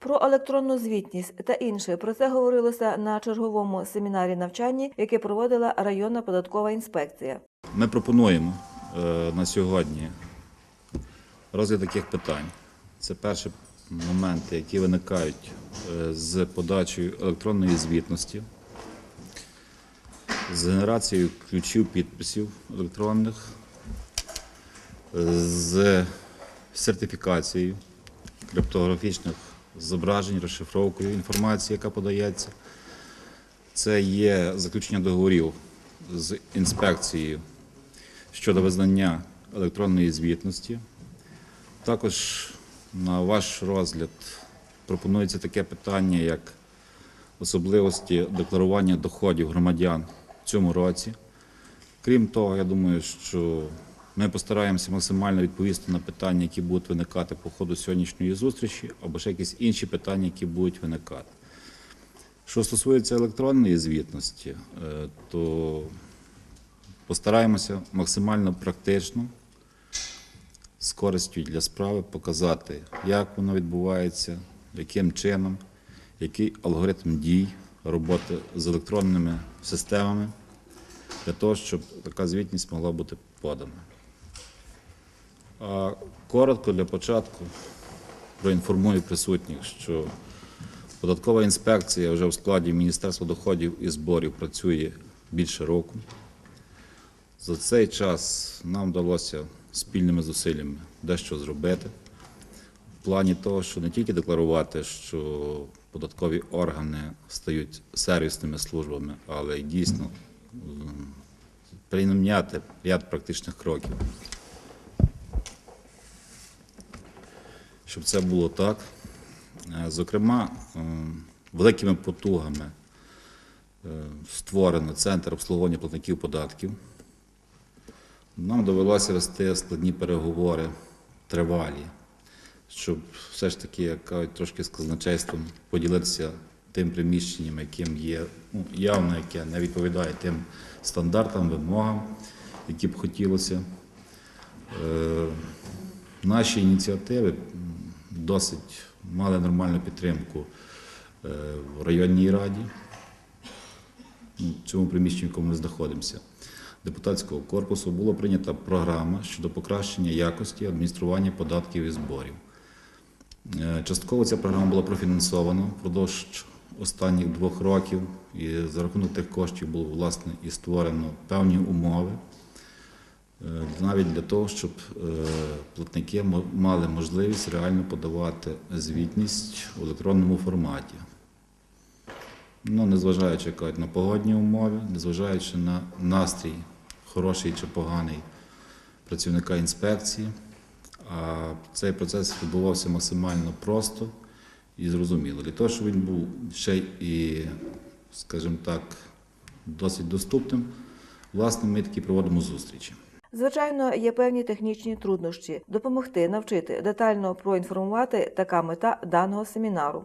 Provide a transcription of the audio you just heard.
Про електронну звітність та інше про це говорилося на черговому семінарі навчанні, яке проводила районна податкова інспекція. Ми пропонуємо е, на сьогодні розгляд таких питань. Це перші моменти, які виникають е, з подачею електронної звітності, з генерацією ключів підписів електронних, е, з сертифікацією криптографічних зображень, розшифровкою інформації, яка подається. Це є заключення договорів з інспекцією щодо визнання електронної звітності. Також на ваш розгляд пропонується таке питання, як особливості декларування доходів громадян в цьому році. Крім того, я думаю, що ми постараємося максимально відповісти на питання, які будуть виникати по ходу сьогоднішньої зустрічі, або ще якісь інші питання, які будуть виникати. Що стосується електронної звітності, е, то постараємося максимально практично, з користю для справи показати, як воно відбувається, яким чином, який алгоритм дій роботи з електронними системами для того, щоб така звітність могла бути подана. Коротко для початку проінформую присутніх, що Податкова інспекція вже в складі Міністерства доходів і зборів працює більше року. За цей час нам вдалося спільними зусиллями дещо зробити. В плані того, що не тільки декларувати, що податкові органи стають сервісними службами, але й дійсно прийняти ряд практичних кроків. Щоб це було так. Е, Зокрема, е, великими потугами е, створено центр обслуговування платників податків. Нам довелося вести складні переговори тривалі, щоб все ж таки, як кажуть, трошки з казначейством поділитися тим приміщенням, яким є ну, явно, яке не відповідає тим стандартам, вимогам, які б хотілося. Е, Наші ініціативи досить мали нормальну підтримку е, в районній раді, ну, в цьому приміщенні, в якому ми знаходимося, депутатського корпусу була прийнята програма щодо покращення якості адміністрування податків і зборів. Е, Частково ця програма була профінансована впродовж останніх двох років, і за рахунок тих коштів було власне і створено певні умови. Навіть для того, щоб е, платники мали можливість реально подавати звітність в електронному форматі. Ну, незважаючи кажуть, на погодні умови, незважаючи на настрій, хороший чи поганий працівника інспекції, а цей процес відбувався максимально просто і зрозуміло. Для того, щоб він був ще і, скажімо так, досить доступним, власне, ми такі проводимо зустрічі. Звичайно, є певні технічні труднощі допомогти навчити детально проінформувати така мета даного семінару.